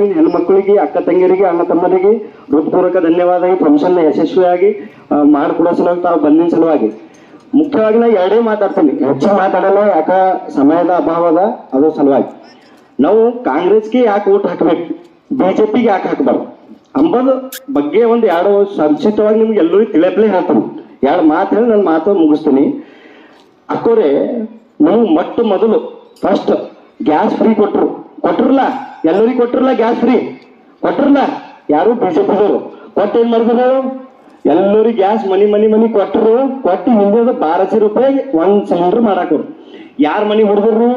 ಊರಿನ ಹೆಣ್ಮಕ್ಳಿಗೆ ಅಕ್ಕ ತಂಗಿಯರಿಗೆ, ಅಣ್ಣ ತಮ್ಮರಿಗೆ ಹೃತ್ಪೂರ್ವಕ ಧನ್ಯವಾದ ಈ ಫಂಕ್ಷನ್ ಯಶಸ್ವಿಯಾಗಿ ಮಾಡಿಕೊಡೋ ಸಲುವಾಗಿ ತಾವು ಬಂದಿನ ಸಲುವಾಗಿ. ಮುಖ್ಯವಾಗಿ ನಾ ಎರಡೇ ಮಾತಾಡ್ತೀನಿ. ಹೆಚ್ಚು ಮಾತಾಡಲ್ಲ, ಯಾಕ ಸಮಯದ ಅಭಾವ ಅದ ಸಲುವಾಗಿ. ನಾವು ಕಾಂಗ್ರೆಸ್ಗೆ ಯಾಕೆ ಓಟ್ ಹಾಕ್ಬೇಕು? ಬಿಜೆಪಿಗೆ ಯಾಕೆ ಹಾಕ್ಬಾರ್ದು? ಅಂಬದು ಬಗ್ಗೆ ಒಂದು ಎರಡು ಸಂಕ್ಷಿಪ್ತವಾಗಿ ನಿಮ್ಗೆ ಎಲ್ಲರಿಗೂ ತಿಳಿಯಪ್ಲೇ ಹೇಳ್ತೀನಿ. ಎರಡು ಮಾತು ಹೇಳಿ ನನ್ನ ಮಾತು ಮುಗಿಸ್ತೀನಿ. ಅಕ್ಕೋರೆ, ನಾವು ಮೊಟ್ಟ ಮೊದಲು ಫಸ್ಟ್ ಗ್ಯಾಸ್ ಫ್ರೀ ಕೊಟ್ರು. ಕೊಟ್ರಲ್ಲ? ಎಲ್ಲರಿಗೂ ಕೊಟ್ಟಿರಲ್ಲ ಗ್ಯಾಸ್ ಫ್ರೀ ಕೊಟ್ಟಿರಲ್ಲ? ಯಾರು ಬಿಜೆಪಿದವರು ಕೊಟ್ಟು ಮಾಡಿದ್ರು ಎಲ್ಲರಿಗೂ ಗ್ಯಾಸ್ ಮನಿ ಮನಿ ಮನಿ ಕೊಟ್ಟರು. ಕೊಟ್ಟು ಹಿಂದೆ ಬಾರಸಿ ರೂಪಾಯಿ ಒಂದ್ ಸಿಲಿಂಡರ್ ಮಾಡಾಕರು. ಯಾರ ಮನಿ ಹೊಡೆದ್ರು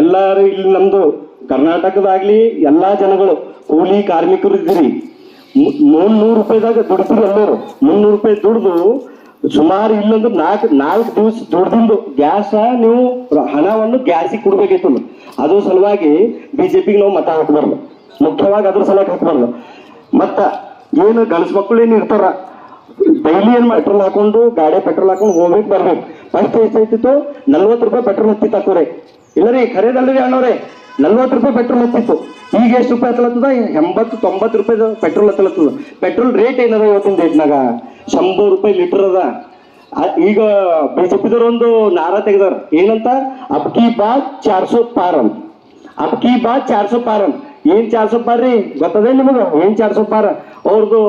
ಎಲ್ಲಾರು ಇಲ್ಲಿ ನಮ್ದು ಕರ್ನಾಟಕದಾಗ್ಲಿ ಎಲ್ಲಾ ಜನಗಳು, ಕೂಲಿ ಕಾರ್ಮಿಕರು ಇದ್ದೀರಿ. ಮುನ್ನೂರು ರೂಪಾಯಿದಾಗ ದುಡ್ತೀರಿ ಎಲ್ಲರು. ಮುನ್ನೂರು ರೂಪಾಯಿ ದುಡ್ದು ಸುಮಾರು ಇಲ್ಲೊಂದು ನಾಲ್ಕು ನಾಲ್ಕು ದಿವಸ ದುಡ್ದಿಂದು ಗ್ಯಾಸ ನೀವು ಹಣವನ್ನು ಗ್ಯಾಸಿಗೆ ಕೊಡ್ಬೇಕಿತ್ತು ಅದ್ರ ಸಲುವಾಗಿ ಬಿಜೆಪಿಗೆ ನಾವು ಮತ ಹಾಕ್ಬಾರ್ದು. ಮುಖ್ಯವಾಗಿ ಅದ್ರ ಸಲುವಾಗಿ ಹಾಕ್ಬಾರ್ದು. ಮತ್ತ ಏನು ಗಂಡ್ಸ್ ಮಕ್ಕಳು ಏನು ಇರ್ತಾರ? ಡೈಲಿ ಏನ್ ಪೆಟ್ರೋಲ್ ಹಾಕೊಂಡು, ಗಾಡಿ ಪೆಟ್ರೋಲ್ ಹಾಕೊಂಡು ಹೋಗ್ಬೇಕು, ಬರ್ಬೇಕು. ಫಸ್ಟ್ ಎಷ್ಟಾಯ್ತಿತ್ತು ನಲ್ವತ್ತು ರೂಪಾಯಿ ಪೆಟ್ರೋಲ್ ಹತ್ತಿತ್ತು ಹಾಕೋರೆ ಇಲ್ಲ ರೀ ಖರೇದಲ್ರಿ ಅಣ್ಣವ್ರೆ. ನಲ್ವತ್ತು ರೂಪಾಯಿ ಪೆಟ್ರೋಲ್ ಹತ್ತಿತ್ತು. ಈಗ ಎಷ್ಟು ರೂಪಾಯಿ ಹತ್ತಲತ್ತದ? ಎಂಬತ್ತು, ತೊಂಬತ್ತು ರೂಪಾಯಿ ಪೆಟ್ರೋಲ್ ಹತ್ತಲತ್ತದ. ಪೆಟ್ರೋಲ್ ರೇಟ್ ಏನದ ಇವತ್ತಿನ ರೇಟ್ನಾಗ ಶಂಬರ್ ರೂಪಾಯಿ ಲೀಟರ್ ಅದ. ಈಗ ಬಿಜೆಪಿದವ್ರು ಒಂದು ನಾರ ತೆಗೆದಾರ. ಏನಂತ? ಅಬ್ಕಿ ಬಾ ಚಾರ್ಸೋ ಪಾರನ್ ಬಾ ಅಬ್ಕಿ ಬಾತ್ ಚಾರ್ಸೋ ಪಾರ್. ಅಂತ ಏನ್ ಚಾರ್ಸೋ ಪಾರ್ ರೀ? ಗೊತ್ತದೇ ನಿಮಗ? ಏನ್ ಚಾರ್ಸೋ ಪಾರ? ಅವ್ರದ್ದು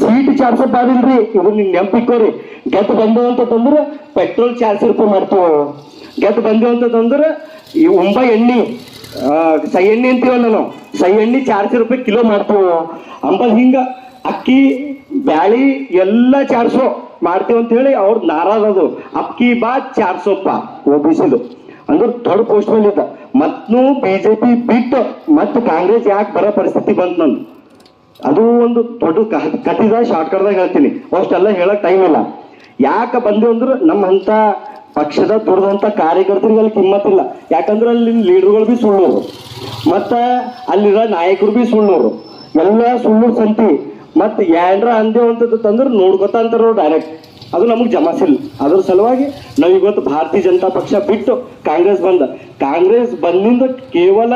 ಸೀಟ್ ಚಾರ್ಸೋ ಪಾರ್ ಇಲ್ರಿ. ಇವ್ರು ನಿಮ್ ನೆಂಪಿಕ್ಕೋರಿ ಗೆದ್ದು ಬಂದು ಅಂತಂದ್ರೆ ಪೆಟ್ರೋಲ್ ಚಾರ್ಜ್ ರೂಪಾಯಿ ಮಾಡ್ತೀವಿ. ಗೆದ್ದು ಬಂದು ಅಂತಂದ್ರೆ ಈ ಉಂಬ ಎಣ್ಣೆ ಸೈ ಎಣ್ಣೆ ಅಂತೀವಲ್ಲ ನಾವು? ಸೈ ಎಣ್ಣೆ ಚಾರ್ಸ ರೂಪಾಯಿ ಕಿಲೋ ಮಾಡ್ತೀವಿ? ಅಂಬಲ್ ಹಿಂಗ ಅಕ್ಕಿ, ಬ್ಯಾಳಿ ಎಲ್ಲ ಚಾರ್ಸೋ. ಮಾಡ್ತೀವಿ ಅಂತ ಹೇಳಿ ಅವ್ರದ್ದು ನಾರಾದದು ಅಕ್ಕಿ ಬಾ ಚಾರ್ಸೋಪ್ಪ ಓಬಿಸಿದು ಅಂದ್ರೆ ದೊಡ್ಡ ಪೋಸ್ಟ್ ಮೇಲೆ ಇದ್ದ ಜೆ ಬಿಜೆಪಿ ಬಿಟ್ಟು ಮತ್ತು ಕಾಂಗ್ರೆಸ್ ಯಾಕೆ ಬರೋ ಪರಿಸ್ಥಿತಿ ಬಂತು ನಂದು? ಅದು ಒಂದು ದೊಡ್ಡ ಕಟ್ಟಿದ ಶಾರ್ಟ್ಕಟ್ದಾಗ ಶಾರ್ಟ್ ಕಟ್ದಾಗ ಹೇಳ್ತೀನಿ. ಅಷ್ಟೆಲ್ಲ ಹೇಳಕ್ ಟೈಮ್ ಇಲ್ಲ. ಯಾಕೆ ಬಂದೇವು ಅಂದ್ರೆ ನಮ್ಮ ಅಂತ ಪಕ್ಷದ ದುಡ್ದಂತ ಕಾರ್ಯಕರ್ತರಿಗೆ ಅಲ್ಲಿ ಕಿಮ್ಮತ್ತಿಲ್ಲ. ಯಾಕಂದ್ರೆ ಅಲ್ಲಿ ಲೀಡರ್ಗಳು ಬಿ ಸುಳ್ಳೋರು ಮತ್ತ ಅಲ್ಲಿರೋ ನಾಯಕರು ಬಿ ಸುಳ್ಳೋರು ಎಲ್ಲ ಸುಳ್ಳು ಸಂತಿ. ಮತ್ತು ಏನ್ರ ಅಂದೇವು ತಂದ್ರೆ ನೋಡ್ಕೊತ ಅಂತಾರ ಡೈರೆಕ್ಟ್ ಅದು ನಮಗೆ ಜಮಾಸಿಲ್ಲ. ಅದ್ರ ಸಲುವಾಗಿ ನಾವು ಇವತ್ತು ಭಾರತೀಯ ಜನತಾ ಪಕ್ಷ ಬಿಟ್ಟು ಕಾಂಗ್ರೆಸ್ ಬಂದ. ಕಾಂಗ್ರೆಸ್ ಬಂದಿಂದ ಕೇವಲ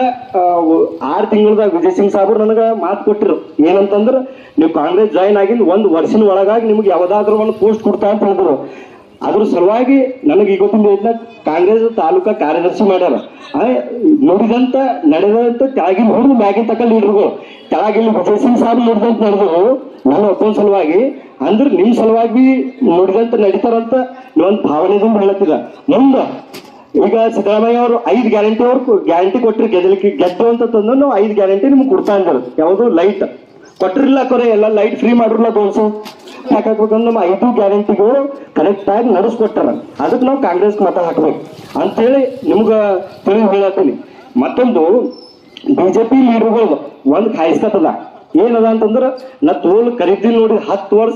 ಆರು ತಿಂಗಳದಾಗ ವಿಜಯ್ ಸಿಂಗ್ ಸಾಬ್ರು ನನಗೆ ಮಾತು ಕೊಟ್ಟಿರು. ಏನಂತಂದ್ರೆ, ನೀವು ಕಾಂಗ್ರೆಸ್ ಜಾಯಿನ್ ಆಗಿಂದ ಒಂದು ವರ್ಷದ ಒಳಗಾಗಿ ನಿಮ್ಗೆ ಯಾವುದಾದ್ರೂ ಒಂದು ಪೋಸ್ಟ್ ಕೊಡ್ತಾ ಅಂತ ಹೇಳಿದ್ರು. ಅದ್ರ ಸಲುವಾಗಿ ನನಗೆ ಈಗ ದಿನ ಕಾಂಗ್ರೆಸ್ ತಾಲೂಕಾ ಕಾರ್ಯದರ್ಶಿ ಮಾಡ್ಯಾರ. ನೋಡಿದಂತ, ನುಡಿದಂತ ಕೆಳಗಿನ ಹುಡುಗ ಮ್ಯಾಗಿನ ತಕ್ಕ ಲೀಡರ್ಗಳು. ಕೆಳಗಿನ ವಿಜಯ್ ಸಿಂಗ್ ಸಾಬ್ ನೋಡಿದಂತ ನಡೆದವು ನಾನು ಒಪ್ಪ ಸಲುವಾಗಿ. ಅಂದ್ರೆ ನಿಮ್ ಸಲುವಾಗಿ ನೋಡಿದಂತ ನಡೀತಾರಂತ ನೀವೊಂದು ಭಾವನೆದಿಂದ ಹೇಳತ್ತಿದ ಮುಂದ, ಈಗ ಸಿದ್ದರಾಮಯ್ಯ ಅವರು ಐದು ಗ್ಯಾರಂಟಿ ಅವ್ರು ಗ್ಯಾರಂಟಿ ಕೊಟ್ಟರೆ ಗೆದ್ದಲಿಕ್ಕೆ. ಗೆದ್ದು ಅಂತ ತಂದು ನಾವು ಐದು ಗ್ಯಾರಂಟಿ ನಿಮ್ಗೆ ಕೊಡ್ತಾ ಇದ್ದಾರೆ ಯಾವುದು ಲೈಟ್ ಕೊಟ್ಟಿರಲಿಲ್ಲ ಕೊರೆ, ಎಲ್ಲ ಲೈಟ್ ಫ್ರೀ ಮಾಡಿರಲ್ಲ ದೋಸು ಯಾಕಾಗ್ಬೇಕಂದ್ರೆ ನಮ್ಮ ಐದು ಗ್ಯಾರಂಟಿಗಳು ಕರೆಕ್ಟ್ ಆಗಿ ನಡೆಸ್ಕೊಟ್ಟಾರ. ಅದಕ್ಕೆ ನಾವು ಕಾಂಗ್ರೆಸ್ ಮತ ಹಾಕ್ಬೇಕು. ಅಂತೇಳಿ ನಿಮ್ಗೆ ತಿಳಿದು ಹೇಳತ್ತೀನಿ. ಮತ್ತೊಂದು ಬಿಜೆಪಿ ಲೀಡರ್ಗಳು ಒಂದು ಕಾಯಿಸ್ಕತ್ತದ. ಏನದ ಅಂತಂದ್ರ, ನಾ ತೋಲ್ ಖರೀದಿ ನೋಡಿ ಹತ್ತು ವರ್ಷ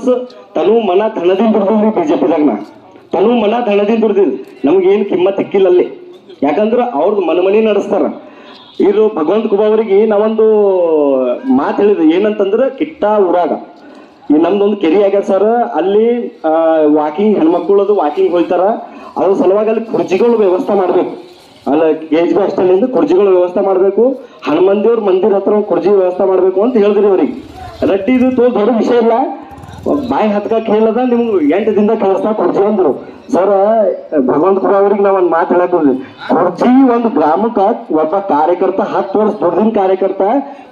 ತನು ಮನ ಧನದಿಂದ ದುಡ್ದಿಲ್ರಿ ಬಿಜೆಪಿದಾಗ ನಾ. ತನು ಮನ ಧನದಿಂದ ದುಡ್ದಿಲ್ ನಮಗೇನು ಕಿಮ್ಮತ್ ಇಕ್ಕಿಲ್ಲ ಅಲ್ಲಿ. ಯಾಕಂದ್ರೆ ಅವ್ರದ್ದು ಮನ ಮನಿ ನಡೆಸ್ತಾರ. ಇದು ಭಗವಂತ ಕುಬಾವರಿಗೆ ನಾವೊಂದು ಮಾತು ಹೇಳಿದೆ. ಏನಂತಂದ್ರೆ, ಕಿಟ್ಟ ಊರಾಗ ಈ ನಮ್ದೊಂದು ಕೆರೆ ಆಗ್ಯದ ಸರ್ ಅಲ್ಲಿ ವಾಕಿಂಗ್ ಹೆಣ್ಮಕ್ಳು ಅದು ವಾಕಿಂಗ್ ಹೋಗ್ತಾರ. ಅದ್ರ ಸಲುವಾಗಿ ಅಲ್ಲಿ ಕುರ್ಜಿಗಳು ವ್ಯವಸ್ಥೆ ಮಾಡ್ಬೇಕು. ಅಲ್ಲ, ಗೇಜ್ ಬಿ ಅಷ್ಟಲ್ಲಿಂದ ಕುರ್ಜಿಗಳ ವ್ಯವಸ್ಥೆ ಮಾಡಬೇಕು. ಹನುಮಂದಿಯವ್ರ ಮಂದಿರ ಹತ್ರ ಕುರ್ಜಿ ವ್ಯವಸ್ಥೆ ಮಾಡಬೇಕು ಅಂತ ಹೇಳಿದ್ರಿ ಅವ್ರಿಗೆ. ಇದು ತೋ ದೊಡ್ಡ ವಿಷಯ ಇಲ್ಲ. ಬಾಯಿ ಹತ್ಕಕ್ ಹೇಳದ ನಿಮ್ಗೆ ಎಂಟು ದಿನದ ಕೆಲಸ ಕುರ್ಜಿ ಅಂದ್ರು. ಸರ್ ಭಗವಂತ ಅವ್ರಿಗೆ ನಾವ್ ಒಂದು ಮಾತು ಹೇಳಕ್ ಕುರ್ಜಿ ಒಂದು ಗ್ರಾಮಕ್ಕ ಒಬ್ಬ ಕಾರ್ಯಕರ್ತ ಹತ್ತು ವರ್ಷ ದುಡ್ದಿನ ಕಾರ್ಯಕರ್ತ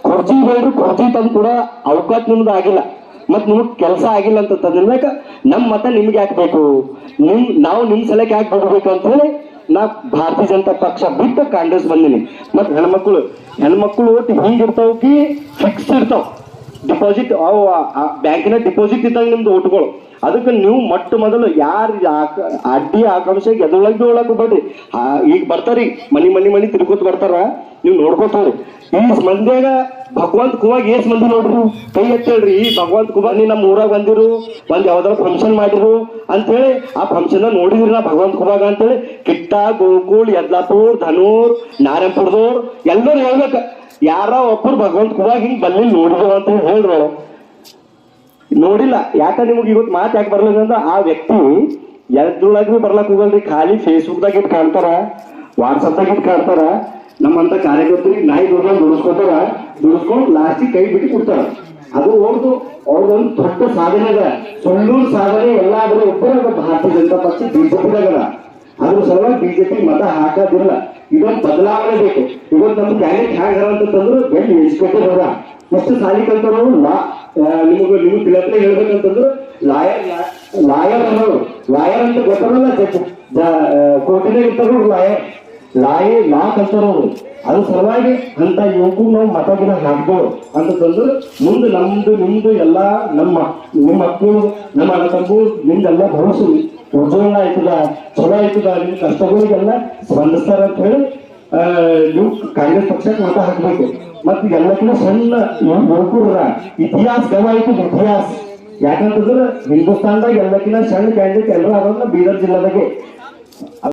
ಕುರ್ಜಿ ಹೇಳಿ ಕುರ್ಜಿ ತಂದು ಕೂಡ ಅವಕಾಶ ನಿಮ್ದು ಆಗಿಲ್ಲ. ಮತ್ ನಿಮಗೆ ಕೆಲಸ ಆಗಿಲ್ಲ ಅಂತ ತಂದ್ಮೇಕ ನಮ್ಮ ಮತ ನಿಮ್ಗೆ ಯಾಕೆ ಬೇಕು? ನಿಮ್, ನಾವು ನಿಮ್ ಸಲಕ್ಕೆ ಯಾಕೆ ಬಿಡ್ಬೇಕು ಅಂತ ಹೇಳಿ ನಾ ಭಾರತೀಯ ಜನತಾ ಪಕ್ಷ ಬಿಟ್ಟು ಕಾಂಗ್ರೆಸ್ ಬಂದಿನಿ. ಮತ್ತು ಹೆಣ್ಮಕ್ಳು ಹೆಣ್ಮಕ್ಳು ಒಟ್ಟು ಹಿಂಗಿರ್ತಾವಕಿ ಫಿಕ್ಸ್ ಇರ್ತಾವ. ಡಿಪಾಸಿಟ್ ಅವು ಬ್ಯಾಂಕಿನ ಡಿಪಾಸಿಟ್ ಇದ್ದಾಗ ನಿಮ್ದು ಓಟ್ಗಳು ಅದಕ್ಕೆ ನೀವು ಮೊಟ್ಟ ಮೊದಲು ಯಾರು ಅಡ್ಡಿ ಆಕಾಂಕ್ಷೆ ಗೆದೊಳಗೆ ಒಳಗೆ ಬರ್ರಿ ಈಗ ಬರ್ತಾರಿ, ಮನಿ ಮನಿ ಮನಿ ತಿರ್ಕೋತ ಬರ್ತಾರ. ನೀವು ನೋಡ್ಕೋತ ಹೋಗ್ರಿ ಈ ಮಂದಿಯಾಗ ಭಗವಂತ ಕುವಾಗ ಏಸ್ ಮಂದಿ ನೋಡ್ರಿ? ಕೈ ಎತ್ತೇಳ್ರಿ, ಈ ಭಗವಂತ ಕುಬಾ ನೀ ನಮ್ಮ ಊರಾಗ ಬಂದಿರು, ಒಂದ್ ಯಾವ್ದಾರ ಫಂಕ್ಷನ್ ಮಾಡಿರು ಅಂತೇಳಿ, ಆ ಫಂಕ್ಷನ್ ನೋಡಿದ್ರಿ ನಾ ಭಗವಂತ ಅಂತ ಅಂತೇಳಿ, ಕಿಟ್ಟ ಗೋಕುಳ್ ಯದ್ಲಾಪುರ್, ಧನೂರ್, ನಾರಾಯಣಪುರದವ್ರು, ಎಲ್ಲರೂ ಹೇಳ್ಬೇಕ, ಯಾರ ಒಬ್ಬರು ಭಗವಂತ ಕುಮಾರ್ ಹಿಂಗ್ ಬಲ್ಲಿ ನೋಡಿದ್ರು ಅಂತ ಹೇಳ್ರು ನೋಡಿಲ್ಲ. ಯಾಕ ನಿಮಗೆ ಇವತ್ತು ಮಾತು ಯಾಕೆ ಬರ್ಲಿಲ್ಲ ಅಂದ್ರೆ ಆ ವ್ಯಕ್ತಿ ಎದ್ರೊಳಗೆ ಬರ್ಲಕ್ ಹೋಗಲ್ರಿ. ಖಾಲಿ ಫೇಸ್ಬುಕ್ದಾಗ ಇಟ್ಟು ಕಾಣ್ತಾರ ವಾಟ್ಸಪ್ದಾಗ ಇಟ್ಟು ಕಾಣ್ತಾರ. ನಮ್ಮಂತ ಕಾರ್ಯಕರ್ತರಿಗೆ ನಾಯಿ ದುಡ್ಕೊಂಡು ದುಡಿಸ್ಕೊತಾರ. ದುಡಿಸ್ಕೊಂಡು ಲಾಸ್ಟಿಗೆ ಕೈ ಬಿಟ್ಟು ಕೊಡ್ತಾರ. ಅದು ಅವ್ರದ್ದು ಅವ್ರದೊಂದು ದೊಡ್ಡ ಸಾಧನೆ ಅದ. ಸೊಳ್ಳು ಸಾಧನೆ ಎಲ್ಲಾದ್ರೂ ಒಬ್ಬರ ಭಾರತೀಯ ಜನತಾ ಪಕ್ಷ ಬಿಜೆಪಿದಾಗ ಅದ್ರ ಸಲುವಾಗಿ ಬಿಜೆಪಿ ಮತ ಹಾಕೋದಿಲ್ಲ. ಇದೊಂದು ಬದಲಾವಣೆ ಬೇಕು. ಇವತ್ತು ನಮ್ಮ ಕ್ಯಾಂಡಿಡೇಟ್ ಹ್ಯಾಂಗ ಅಂತಂದ್ರೆ ಬೆಳ್ಳಿ ಎಷ್ಟು ಸಾಲಿ ಕಲ್ತರು ಲಾ ನಿಮಗೆ ನೀವು ತಿಳಪ್ಲೆ ಹೇಳ್ಬೇಕಂತಂದ್ರೆ ಲಾಯರ್ ಲಾಯರ್ ಅನ್ನೋರು, ಲಾಯರ್ ಅಂತ ಗೊತ್ತಾರಲ್ಲ ಜಡ್ಜ್ ಕೋರ್ಟಿನಾಗ ಇರ್ತಾರ ಲಾಯರ್. ಲಾಯಿ ಲಾ ಕಲ್ತಾರವ್ರು ಅದ್ರ ಸಲುವಾಗಿ ಅಂತ ಯುವಕು ನಾವು ಮತ ಗಿಡ ಹಾಕ್ಬೋದು. ಅಂತಂದ್ರೆ ಮುಂದೆ ನಮ್ದು, ನಿಮ್ದು ಎಲ್ಲ ನಮ್ಮ, ನಿಮ್ಮ ಮಕ್ಕಳು, ನಮ್ಮ ಅಣ್ಣ ತಮ್ಮ ನಿಮ್ದೆಲ್ಲ ಭವಿಷ್ಯ ಉಜ್ವಲ ಆಯ್ತದ, ಚಲೋ ಆಯ್ತದ ನಿಮ್ ಕಷ್ಟಗಳಿಗೆಲ್ಲ ಸ್ಪಂದಿಸ್ತಾರ ಅಂತ ಹೇಳಿ ನೀವು ಕಾಂಗ್ರೆಸ್ ಪಕ್ಷಕ್ಕೆ ಮತ ಹಾಕ್ಬೇಕು. ಮತ್ತೆ ಎಲ್ಲಕ್ಕಿಂತ ಸಣ್ಣ ಯುವಕರ ಇತಿಹಾಸ ಗವ ಐತಿ ಇತಿಹಾಸ. ಯಾಕಂತಂದ್ರೆ ಹಿಂದೂಸ್ತಾನದಾಗ ಎಲ್ಲಕ್ಕಿಂತ ಸಣ್ಣ ಕ್ಯಾಂಡಿಡೇಟ್ ಎಲ್ಲರೂ ಅದನ್ನ ಬೀದರ್ ಜಿಲ್ಲಾದಾಗೆ.